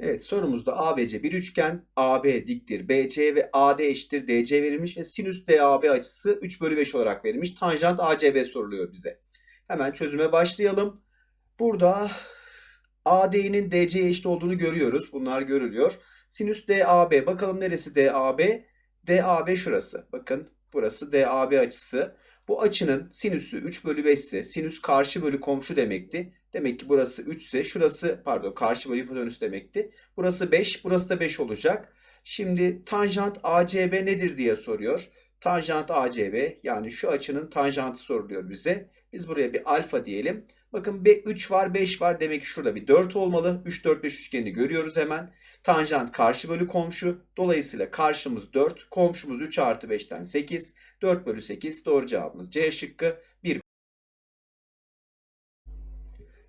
Evet sorumuzda ABC bir üçgen, AB diktir BC ve AD eşittir DC verilmiş ve sinüs DAB açısı 3 bölü 5 olarak verilmiş. Tanjant ACB soruluyor bize. Hemen çözüme başlayalım. Burada AD'nin DC'ye eşit olduğunu görüyoruz. Bunlar görülüyor. Sinüs DAB. Bakalım neresi DAB? DAB şurası. Bakın burası DAB açısı. Bu açının sinüsü 3 bölü 5 ise sinüs karşı bölü komşu demekti. Demek ki burası 3 ise şurası pardon karşı bölü hipotenüs demekti. Burası 5 burası da 5 olacak. Şimdi tanjant ACB nedir diye soruyor. Tanjant ACB yani şu açının tanjantı soruluyor bize. Biz buraya bir alfa diyelim. Bakın 3 var 5 var demek ki şurada bir 4 olmalı. 3 4 5 üçgenini görüyoruz hemen. Tanjant karşı bölü komşu. Dolayısıyla karşımız 4. Komşumuz 3 artı 5'ten 8. 4 bölü 8 doğru cevabımız C şıkkı 1.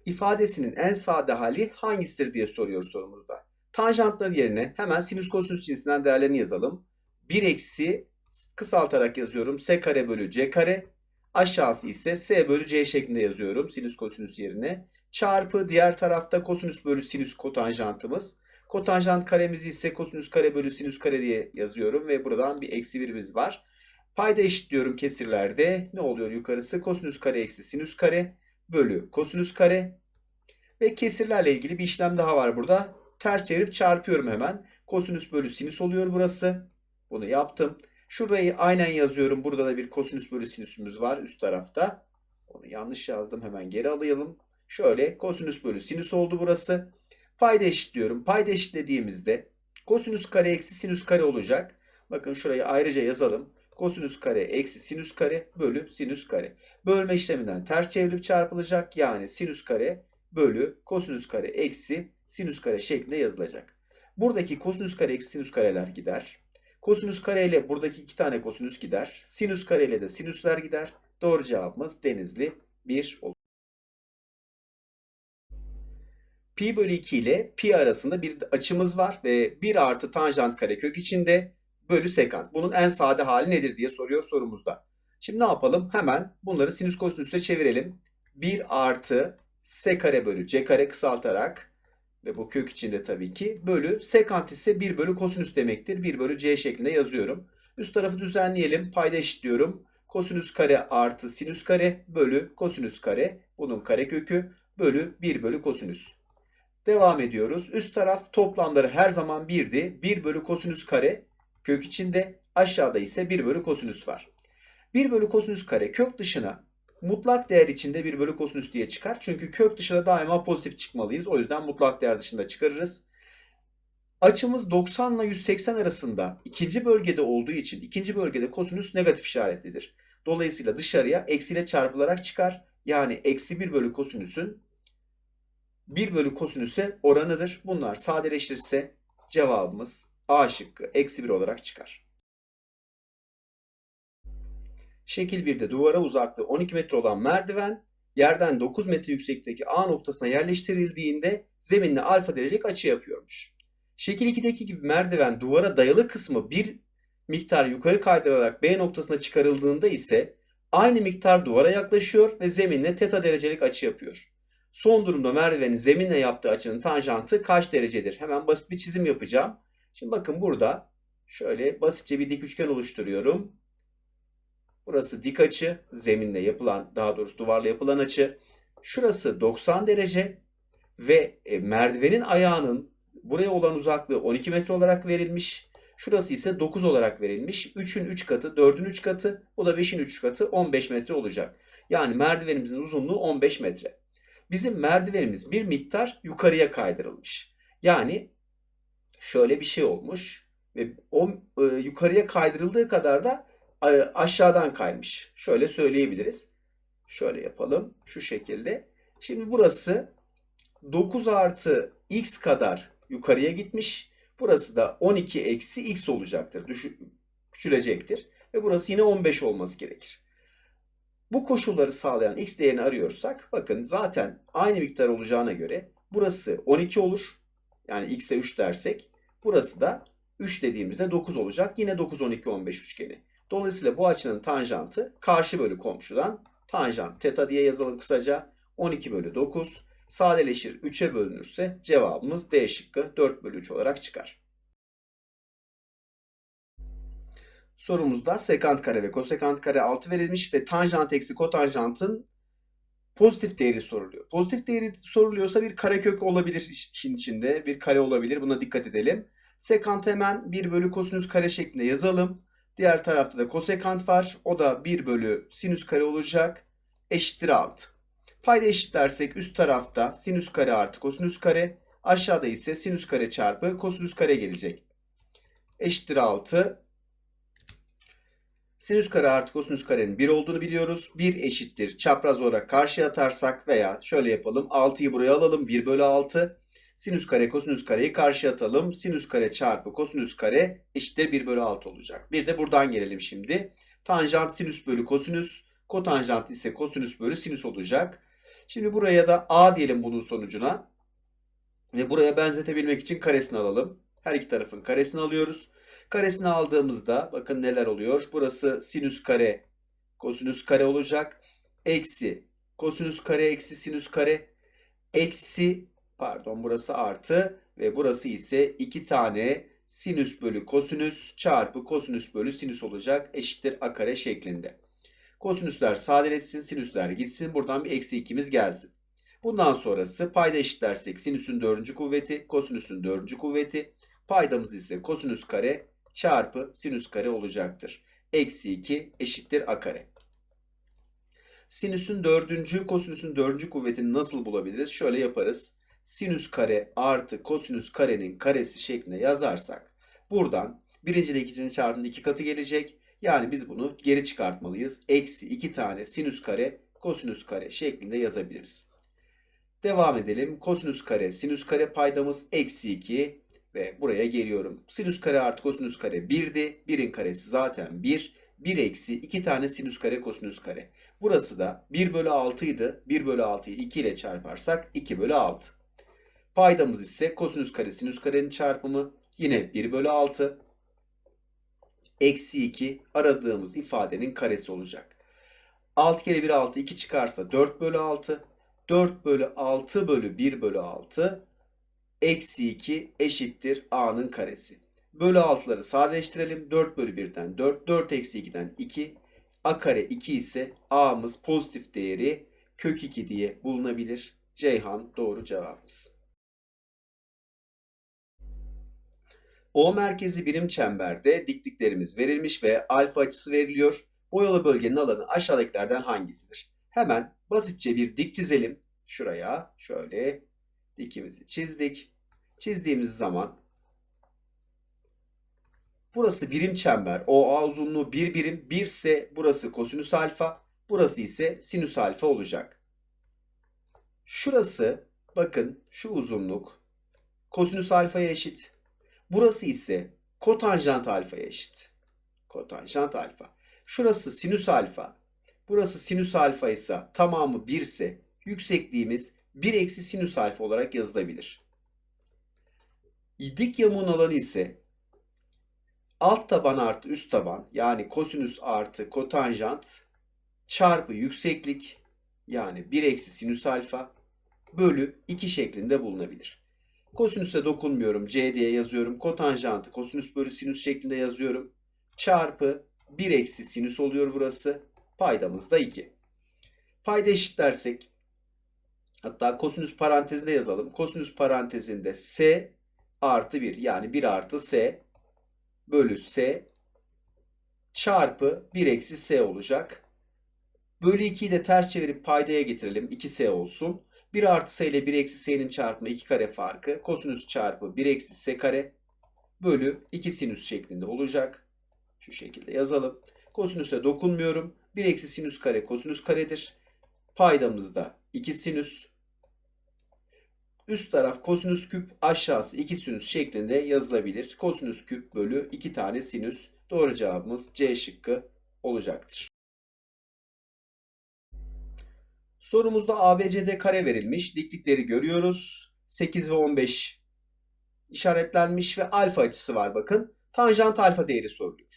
İfadesinin en sade hali hangisidir diye soruyor sorumuzda. Tanjantlar yerine hemen sinüs kosinüs cinsinden değerlerini yazalım. 1 eksi kısaltarak yazıyorum. S kare bölü C kare. Aşağısı ise S bölü C şeklinde yazıyorum sinüs kosinüs yerine. Çarpı diğer tarafta kosinüs bölü sinüs kotanjantımız. Kotanjant karemizi ise kosinüs kare bölü sinüs kare diye yazıyorum ve buradan bir eksi birimiz var. Payda eşitliyorum kesirlerde. Ne oluyor yukarısı? Kosinüs kare eksi sinüs kare bölü kosinüs kare. Ve kesirlerle ilgili bir işlem daha var burada. Ters çevirip çarpıyorum hemen. Kosinüs bölü sinüs oluyor burası. Bunu yaptım. Şurayı aynen yazıyorum. Burada da bir kosinüs bölü sinüsümüz var üst tarafta. Onu yanlış yazdım. Hemen geri alayım. Şöyle kosinüs bölü sinüs oldu burası. Payda eşitliyorum. Payda eşitlediğimizde kosinüs kare eksi sinüs kare olacak. Bakın şurayı ayrıca yazalım. Kosinüs kare eksi sinüs kare bölü sinüs kare. Bölme işleminden ters çevrilip çarpılacak. Yani sinüs kare bölü kosinüs kare eksi sinüs kare şeklinde yazılacak. Buradaki kosinüs kare eksi sinüs kareler gider. Kosinüs kare ile buradaki iki tane kosinüs gider. Sinüs kare ile de sinüsler gider. Doğru cevabımız Denizli 1 olur. Pi bölü 2 ile pi arasında bir açımız var ve 1 artı tanjant kare kök içinde bölü sekant. Bunun en sade hali nedir diye soruyor sorumuzda. Şimdi ne yapalım? Hemen bunları sinüs kosinüse çevirelim. 1 artı s kare bölü c kare kısaltarak ve bu kök içinde tabii ki bölü sekant ise 1 bölü kosinüs demektir. 1 bölü c şeklinde yazıyorum. Üst tarafı düzenleyelim. Payda eşitliyorum. Kosinüs kare artı sinüs kare bölü kosinüs kare. Bunun kare kökü bölü 1 bölü kosinüs. Devam ediyoruz. Üst taraf toplamları her zaman 1'di. 1 bölü kosinüs kare kök içinde. Aşağıda ise 1 bölü kosinüs var. 1 bölü kosinüs kare kök dışına mutlak değer içinde 1 bölü kosinüs diye çıkar. Çünkü kök dışına daima pozitif çıkmalıyız. O yüzden mutlak değer dışında çıkarırız. Açımız 90 ile 180 arasında ikinci bölgede olduğu için ikinci bölgede kosinüs negatif işaretlidir. Dolayısıyla dışarıya eksiyle çarpılarak çıkar. Yani eksi 1 bölü kosinüsün 1 bölü kosinüse oranıdır. Bunlar sadeleşirse cevabımız A şıkkı eksi 1 olarak çıkar. Şekil 1'de duvara uzaklığı 12 metre olan merdiven yerden 9 metre yüksekteki A noktasına yerleştirildiğinde zeminle alfa derecelik açı yapıyormuş. Şekil 2'deki gibi merdiven duvara dayalı kısmı bir miktar yukarı kaydırılarak B noktasına çıkarıldığında ise aynı miktar duvara yaklaşıyor ve zeminle teta derecelik açı yapıyor. Son durumda merdivenin zeminle yaptığı açının tanjantı kaç derecedir? Hemen basit bir çizim yapacağım. Şimdi bakın burada şöyle basitçe bir dik üçgen oluşturuyorum. Burası dik açı, zeminle yapılan, daha doğrusu duvarla yapılan açı. Şurası 90 derece ve e, merdivenin ayağının buraya olan uzaklığı 12 metre olarak verilmiş. Şurası ise 9 olarak verilmiş. 3'ün 3 katı, 4'ün 3 katı, o da 5'in 3 katı 15 metre olacak. Yani merdivenimizin uzunluğu 15 metre. Bizim merdivenimiz bir miktar yukarıya kaydırılmış. Yani şöyle bir şey olmuş ve o e, yukarıya kaydırıldığı kadar da e, aşağıdan kaymış. Şöyle söyleyebiliriz. Şöyle yapalım. Şu şekilde. Şimdi burası 9 artı x kadar yukarıya gitmiş. Burası da 12 eksi x olacaktır. Düşü, küçülecektir. Ve burası yine 15 olması gerekir. Bu koşulları sağlayan x değerini arıyorsak bakın zaten aynı miktar olacağına göre burası 12 olur. Yani x'e 3 dersek burası da 3 dediğimizde 9 olacak. Yine 9, 12, 15 üçgeni. Dolayısıyla bu açının tanjantı karşı bölü komşudan tanjant teta diye yazalım kısaca. 12 bölü 9. sadeleşir 3'e bölünürse cevabımız D şıkkı 4 bölü 3 olarak çıkar. Sorumuzda sekant kare ve kosekant kare 6 verilmiş ve tanjant eksi kotanjantın pozitif değeri soruluyor. Pozitif değeri soruluyorsa bir karekök olabilir işin içinde. Bir kare olabilir. Buna dikkat edelim. Sekant hemen 1 bölü kosinüs kare şeklinde yazalım. Diğer tarafta da kosekant var. O da 1 bölü sinüs kare olacak. Eşittir 6. Payda eşitlersek üst tarafta sinüs kare artı kosinüs kare. Aşağıda ise sinüs kare çarpı kosinüs kare gelecek. Eşittir 6. Sinüs kare artı kosinüs karenin 1 olduğunu biliyoruz. 1 eşittir. Çapraz olarak karşıya atarsak veya şöyle yapalım. 6'yı buraya alalım. 1 bölü 6. Sinüs kare kosinüs kareyi karşıya atalım. Sinüs kare çarpı kosinüs kare eşittir 1 bölü 6 olacak. Bir de buradan gelelim şimdi. Tanjant sinüs bölü kosinüs. Kotanjant ise kosinüs bölü sinüs olacak. Şimdi buraya da a diyelim bunun sonucuna. Ve buraya benzetebilmek için karesini alalım. Her iki tarafın karesini alıyoruz. Karesini aldığımızda bakın neler oluyor. Burası sinüs kare kosinüs kare olacak. Eksi kosinüs kare eksi sinüs kare eksi pardon burası artı ve burası ise iki tane sinüs bölü kosinüs çarpı kosinüs bölü sinüs olacak. Eşittir a kare şeklinde. Kosinüsler sadeleşsin, sinüsler gitsin. Buradan bir eksi 2'miz gelsin. Bundan sonrası payda eşitlersek sinüsün dördüncü kuvveti, kosinüsün dördüncü kuvveti. Paydamız ise kosinüs kare çarpı sinüs kare olacaktır. Eksi 2 eşittir a kare. Sinüsün dördüncü, kosinüsün dördüncü kuvvetini nasıl bulabiliriz? Şöyle yaparız. Sinüs kare artı kosinüs karenin karesi şeklinde yazarsak buradan birinci ile ikincinin çarpımının iki katı gelecek. Yani biz bunu geri çıkartmalıyız. Eksi 2 tane sinüs kare kosinüs kare şeklinde yazabiliriz. Devam edelim. Kosinüs kare sinüs kare paydamız eksi 2 ve buraya geliyorum. Sinüs kare artı kosinüs kare 1'di. 1'in karesi zaten 1. 1 eksi 2 tane sinüs kare kosinüs kare. Burası da 1 bölü 6 idi. 1 bölü 6'yı 2 ile çarparsak 2 bölü 6. Paydamız ise kosinüs kare sinüs karenin çarpımı yine 1 bölü 6. Eksi 2 aradığımız ifadenin karesi olacak. 6 kere 1 6 2 çıkarsa 4 bölü 6. 4 bölü 6 bölü 1 bölü 6 eksi 2 eşittir a'nın karesi. Bölü 6'ları sadeleştirelim. 4 bölü 1'den 4. 4 eksi 2'den 2. a kare 2 ise a'mız pozitif değeri kök 2 diye bulunabilir. Ceyhan doğru cevabımız. O merkezi birim çemberde dikliklerimiz verilmiş ve alfa açısı veriliyor. Boyalı bölgenin alanı aşağıdakilerden hangisidir? Hemen basitçe bir dik çizelim. Şuraya şöyle dikimizi çizdik. Çizdiğimiz zaman burası birim çember. OA uzunluğu 1 bir birim. 1 ise burası kosinüs alfa. Burası ise sinüs alfa olacak. Şurası bakın şu uzunluk kosinüs alfaya eşit. Burası ise kotanjant alfaya eşit. Kotanjant alfa. Şurası sinüs alfa. Burası sinüs alfa ise tamamı 1 ise yüksekliğimiz 1 eksi sinüs alfa olarak yazılabilir. Dik yamuğun alanı ise alt taban artı üst taban yani kosinüs artı kotanjant çarpı yükseklik yani 1 eksi sinüs alfa bölü 2 şeklinde bulunabilir. Kosinüse dokunmuyorum. C diye yazıyorum. Kotanjantı kosinüs bölü sinüs şeklinde yazıyorum. Çarpı 1 eksi sinüs oluyor burası. Paydamız da 2. Payda eşitlersek hatta kosinüs parantezinde yazalım. Kosinüs parantezinde S artı 1 yani 1 artı S bölü S çarpı 1 eksi S olacak. Bölü 2'yi de ters çevirip paydaya getirelim. 2S olsun. 1 artı s ile 1 eksi s'nin çarpımı 2 kare farkı kosinüs çarpı 1 eksi s kare bölü 2 sinüs şeklinde olacak. Şu şekilde yazalım. Kosinüse dokunmuyorum. 1 eksi sinüs kare kosinüs karedir. Paydamızda 2 sinüs. Üst taraf kosinüs küp aşağısı 2 sinüs şeklinde yazılabilir. Kosinüs küp bölü 2 tane sinüs. Doğru cevabımız C şıkkı olacaktır. Sorumuzda ABCD kare verilmiş. Diklikleri görüyoruz. 8 ve 15 işaretlenmiş ve alfa açısı var bakın. Tanjant alfa değeri soruluyor.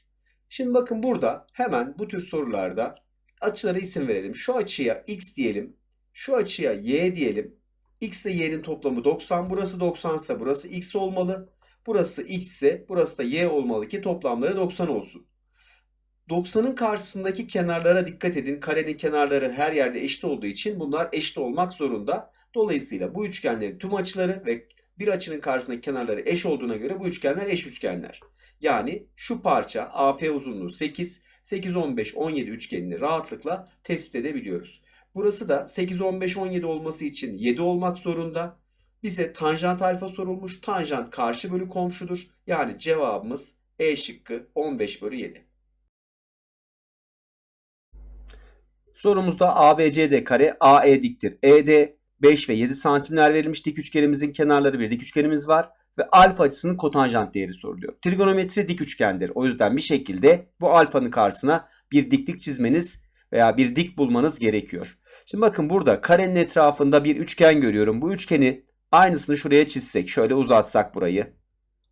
Şimdi bakın burada hemen bu tür sorularda açılara isim verelim. Şu açıya x diyelim. Şu açıya y diyelim. X ile Y'nin toplamı 90. Burası 90 ise burası X olmalı. Burası X ise burası da Y olmalı ki toplamları 90 olsun. 90'ın karşısındaki kenarlara dikkat edin. Karenin kenarları her yerde eşit olduğu için bunlar eşit olmak zorunda. Dolayısıyla bu üçgenlerin tüm açıları ve bir açının karşısındaki kenarları eş olduğuna göre bu üçgenler eş üçgenler. Yani şu parça AF uzunluğu 8, 8, 15, 17 üçgenini rahatlıkla tespit edebiliyoruz. Burası da 8, 15, 17 olması için 7 olmak zorunda. Bize tanjant alfa sorulmuş. Tanjant karşı bölü komşudur. Yani cevabımız E şıkkı 15 bölü 7. Sorumuzda ABCD kare AE diktir. ED 5 ve 7 santimler verilmiş dik üçgenimizin kenarları bir dik üçgenimiz var ve alfa açısının kotanjant değeri soruluyor. Trigonometri dik üçgendir. O yüzden bir şekilde bu alfanın karşısına bir diklik çizmeniz veya bir dik bulmanız gerekiyor. Şimdi bakın burada karenin etrafında bir üçgen görüyorum. Bu üçgeni aynısını şuraya çizsek, şöyle uzatsak burayı.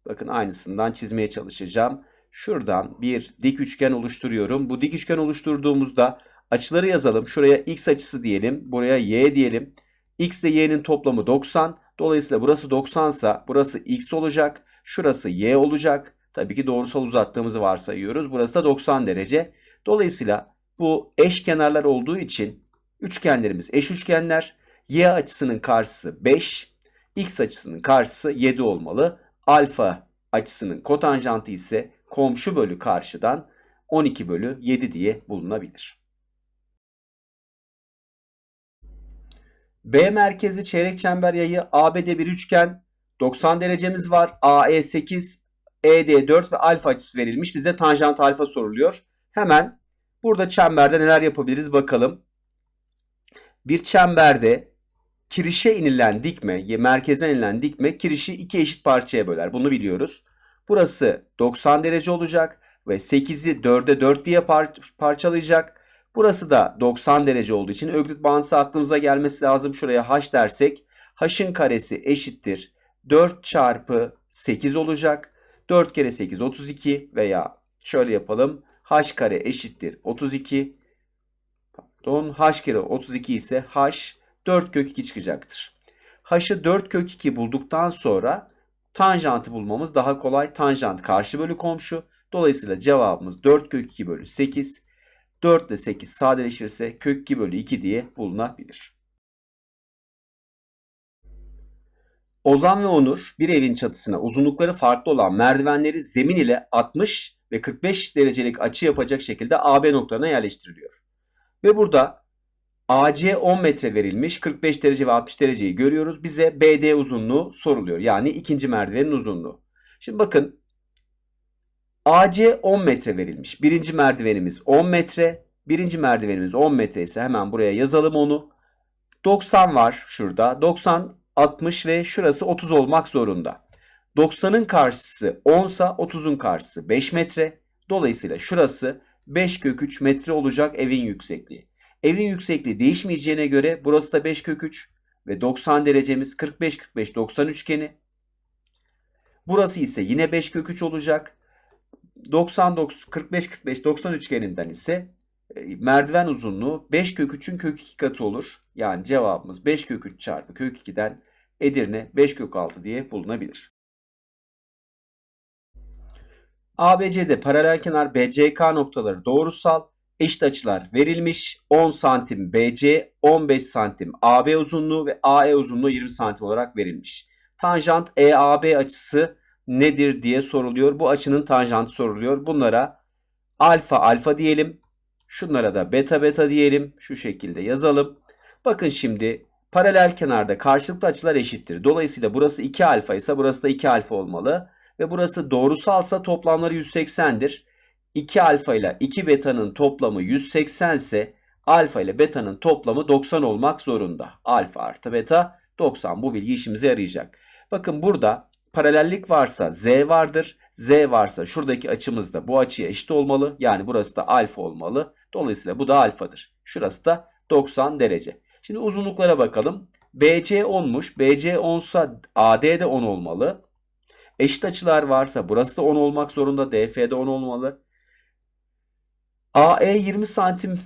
Bakın aynısından çizmeye çalışacağım. Şuradan bir dik üçgen oluşturuyorum. Bu dik üçgen oluşturduğumuzda açıları yazalım. Şuraya x açısı diyelim. Buraya y diyelim. x ile y'nin toplamı 90. Dolayısıyla burası 90 ise burası x olacak. Şurası y olacak. Tabii ki doğrusal uzattığımızı varsayıyoruz. Burası da 90 derece. Dolayısıyla bu eş kenarlar olduğu için üçgenlerimiz eş üçgenler. Y açısının karşısı 5. X açısının karşısı 7 olmalı. Alfa açısının kotanjantı ise komşu bölü karşıdan 12 bölü 7 diye bulunabilir. B merkezi çeyrek çember yayı ABD bir üçgen 90 derecemiz var. AE 8, ED 4 ve alfa açısı verilmiş. Bize tanjant alfa soruluyor. Hemen burada çemberde neler yapabiliriz bakalım. Bir çemberde kirişe inilen dikme, merkezden inilen dikme kirişi iki eşit parçaya böler. Bunu biliyoruz. Burası 90 derece olacak ve 8'i 4'e 4 diye par parçalayacak. Burası da 90 derece olduğu için öklit bağıntısı aklımıza gelmesi lazım. Şuraya h dersek h'ın karesi eşittir 4 çarpı 8 olacak. 4 kere 8 32 veya şöyle yapalım. H kare eşittir 32. Pardon h kere 32 ise h 4 kök 2 çıkacaktır. h'ı 4 kök 2 bulduktan sonra tanjantı bulmamız daha kolay. Tanjant karşı bölü komşu. Dolayısıyla cevabımız 4 kök 2 bölü 8. 4 ile 8 sadeleşirse kök 2 bölü 2 diye bulunabilir. Ozan ve Onur bir evin çatısına uzunlukları farklı olan merdivenleri zemin ile 60 ve 45 derecelik açı yapacak şekilde AB noktalarına yerleştiriliyor. Ve burada AC 10 metre verilmiş 45 derece ve 60 dereceyi görüyoruz. Bize BD uzunluğu soruluyor. Yani ikinci merdivenin uzunluğu. Şimdi bakın AC 10 metre verilmiş. Birinci merdivenimiz 10 metre. Birinci merdivenimiz 10 metre ise hemen buraya yazalım onu. 90 var şurada. 90, 60 ve şurası 30 olmak zorunda. 90'ın karşısı 10 ise 30'un karşısı 5 metre. Dolayısıyla şurası 5 kök 3 metre olacak evin yüksekliği. Evin yüksekliği değişmeyeceğine göre burası da 5 kök 3 ve 90 derecemiz 45-45-90 üçgeni. Burası ise yine 5 kök 3 olacak. 99 45 45 90 üçgeninden ise e, merdiven uzunluğu 5 kök 3'ün kök 2 katı olur. Yani cevabımız 5 kök 3 çarpı kök 2'den Edirne 5 kök 6 diye bulunabilir. ABC'de paralel kenar BCK noktaları doğrusal eşit açılar verilmiş. 10 santim BC, 15 santim AB uzunluğu ve AE uzunluğu 20 santim olarak verilmiş. Tanjant EAB açısı nedir diye soruluyor. Bu açının tanjantı soruluyor. Bunlara alfa alfa diyelim. Şunlara da beta beta diyelim. Şu şekilde yazalım. Bakın şimdi paralel kenarda karşılıklı açılar eşittir. Dolayısıyla burası 2 alfa ise burası da 2 alfa olmalı. Ve burası doğrusalsa toplamları 180'dir. 2 alfa ile 2 beta'nın toplamı 180 ise alfa ile beta'nın toplamı 90 olmak zorunda. Alfa artı beta 90 bu bilgi işimize yarayacak. Bakın burada paralellik varsa z vardır. Z varsa şuradaki açımız da bu açıya eşit olmalı. Yani burası da alfa olmalı. Dolayısıyla bu da alfadır. Şurası da 90 derece. Şimdi uzunluklara bakalım. BC 10'muş. BC 10 ise AD de 10 olmalı. Eşit açılar varsa burası da 10 olmak zorunda. DF de 10 olmalı. AE 20 santim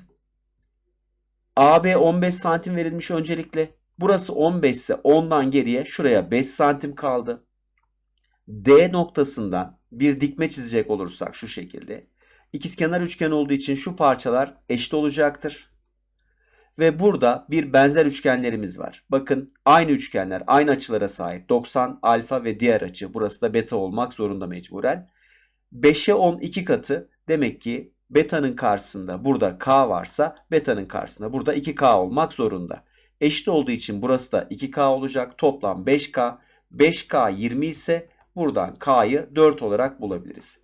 AB 15 santim verilmiş öncelikle. Burası 15 ise 10'dan geriye şuraya 5 santim kaldı. D noktasından bir dikme çizecek olursak şu şekilde. İkizkenar üçgen olduğu için şu parçalar eşit olacaktır. Ve burada bir benzer üçgenlerimiz var. Bakın aynı üçgenler aynı açılara sahip. 90 alfa ve diğer açı. Burası da beta olmak zorunda mecburen. 5'e 10 iki katı demek ki beta'nın karşısında burada k varsa beta'nın karşısında burada 2k olmak zorunda. Eşit olduğu için burası da 2k olacak. Toplam 5k. 5k 20 ise buradan k'yı 4 olarak bulabiliriz.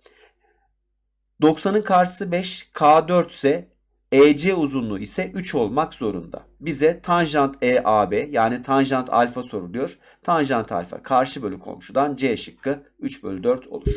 90'ın karşısı 5, k 4 ise EC uzunluğu ise 3 olmak zorunda. Bize tanjant EAB yani tanjant alfa soruluyor. Tanjant alfa karşı bölü komşudan C şıkkı 3 bölü 4 olur.